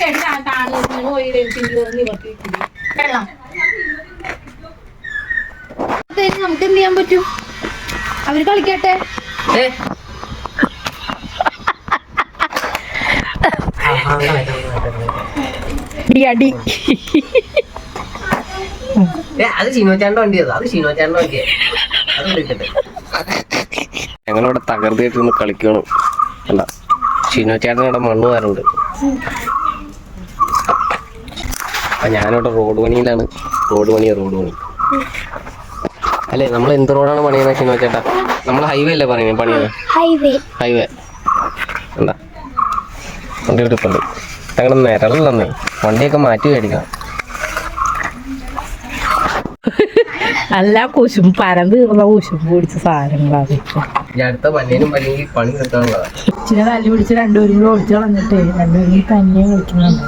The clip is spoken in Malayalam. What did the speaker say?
പോയി നിവർത്തി വെള്ളം. നമുക്ക് എന്ത് ചെയ്യാൻ പറ്റും? അവർ കളിക്കട്ടെ? ഏ അടി. ഏ, അത് ഷിനോച്ചാന്റെ വണ്ടിയത് അത് ഷിനോച്ചാന്റെ വണ്ടിയാ? അത് വിളിക്കട്ടെ ഞങ്ങളിവിടെ തകർത്തിട്ട് ഒന്ന് കളിക്കണം. അല്ല ഷിനോ ചേട്ടൻ ഇവിടെ മണ്ണ് വാറുണ്ട് അപ്പൊ ഞാനിവിടെ റോഡ് പണിയിലാണ്. റോഡ് പണിയാ റോഡ് പണി. അല്ലേ നമ്മൾ എന്ത് റോഡാണ് പണിയുന്നത് ഷിനോ ചേട്ടാ? നമ്മൾ ഹൈവേ അല്ലേ പറയുന്നത് പണിയുന്നത് ഹൈവേ ഹൈവേ എന്താ വണ്ടി എടുപ്പുണ്ട് ഞങ്ങൾ നിരളല്ലേ വണ്ടിയൊക്കെ മാറ്റി മേടിക്കണം. അല്ല കുശും പരം തീർന്ന കുശും പിടിച്ച സാധനങ്ങളാണ്. അടുത്ത പല്ലെങ്കിൽ പണി കിട്ടാനുള്ളതാണ് ഇച്ചിരി തല്ലി പിടിച്ച് രണ്ടുപേരും കൂടെ ഒളിച്ചു കളഞ്ഞിട്ടേ രണ്ടുപേരും തന്നെ കളിക്കുന്നുണ്ട്